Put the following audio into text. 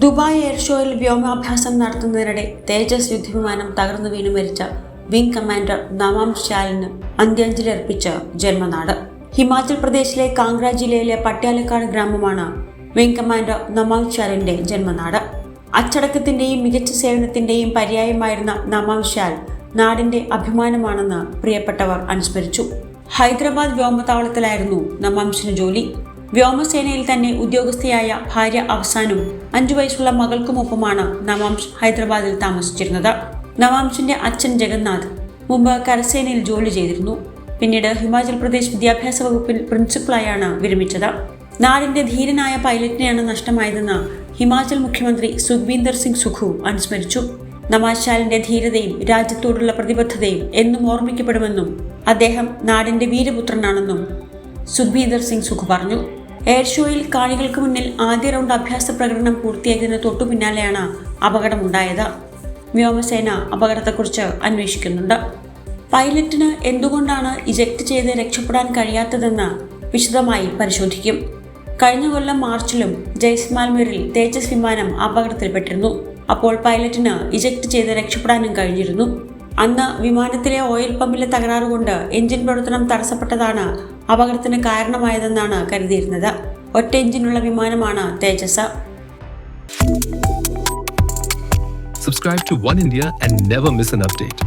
Dubai air ഷോയിൽ വ്യോമാഭ്യാസം നടത്തുന്നതിനിടെ തേജസ് യുദ്ധവിമാനം തകർന്നു വീണു മരിച്ച വിംഗ് കമാൻഡർ നവാം ഷാലിന് അന്ത്യാഞ്ജലി അർപ്പിച്ച ജന്മനാട്. ഹിമാചൽ പ്രദേശിലെ കാംഗ്ര ജില്ലയിലെ പട്യാലക്കാട് ഗ്രാമമാണ് വിംഗ് കമാൻഡർ നമാം ഷാലിന്റെ ജന്മനാട്. അച്ചടക്കത്തിന്റെയും മികച്ച സേവനത്തിന്റെയും പര്യായമായിരുന്ന നമാം ഷാൽ നാടിന്റെ അഭിമാനമാണെന്ന് പ്രിയപ്പെട്ടവർ അനുസ്മരിച്ചു. ഹൈദരാബാദ് വ്യോമതാവളത്തിലായിരുന്നു നമാംശിന് ജോലി. വ്യോമസേനയിൽ തന്നെ ഉദ്യോഗസ്ഥയായ ഭാര്യ അവസാനും അഞ്ചു വയസ്സുള്ള മകൾക്കുമൊപ്പമാണ് നവാംശ് ഹൈദരാബാദിൽ താമസിച്ചിരുന്നത്. നവാംശിന്റെ അച്ഛൻ ജഗന്നാഥ് മുമ്പ് കരസേനയിൽ ജോലി ചെയ്തിരുന്നു. പിന്നീട് ഹിമാചൽ പ്രദേശ് വിദ്യാഭ്യാസ വകുപ്പിൽ പ്രിൻസിപ്പളായാണ് വിരമിച്ചത്. നാടിന്റെ ധീരനായ പൈലറ്റിനെയാണ് നഷ്ടമായതെന്ന് ഹിമാചൽ മുഖ്യമന്ത്രി സുഖ്ബീന്ദർ സിംഗ് സുഖു അനുസ്മരിച്ചു. നമാശാലിന്റെ ധീരതയും രാജ്യത്തോടുള്ള പ്രതിബദ്ധതയും എന്നും ഓർമ്മിക്കപ്പെടുമെന്നും അദ്ദേഹം നാടിന്റെ വീരപുത്രനാണെന്നും സുഖ്ബീന്ദർ സിംഗ് സുഖു പറഞ്ഞു. എയർ ഷോയിൽ കാണികൾക്ക് മുന്നിൽ ആദ്യ റൗണ്ട് അഭ്യാസ പ്രകടനം പൂർത്തിയാക്കുന്ന തൊട്ടു പിന്നാലെയാണ് അപകടമുണ്ടായത്. വ്യോമസേന അപകടത്തെക്കുറിച്ച് അന്വേഷിക്കുന്നുണ്ട്. പൈലറ്റിന് എന്തുകൊണ്ടാണ് ഇജക്ട് ചെയ്ത് രക്ഷപ്പെടാൻ കഴിയാത്തതെന്ന് വിശദമായി പരിശോധിക്കും. കഴിഞ്ഞ കൊല്ലം മാർച്ചിലും ജയ്സ്മാൽമീറിൽ തേജസ് വിമാനം അപകടത്തിൽപ്പെട്ടിരുന്നു. അപ്പോൾ പൈലറ്റിന് ഇജക്ട് ചെയ്ത് രക്ഷപ്പെടാനും കഴിഞ്ഞിരുന്നു. അന്ന് വിമാനത്തിലെ ഓയിൽ പമ്പിലെ തകരാറുകൊണ്ട് എഞ്ചിൻ പ്രവർത്തനം തടസ്സപ്പെട്ടതാണ് അപകടത്തിന് കാരണമായതെന്നാണ് കരുതിയിരുന്നത് ഒറ്റ എഞ്ചിനുള്ള വിമാനമാണ് തേജസ് Subscribe to One India and never miss an update.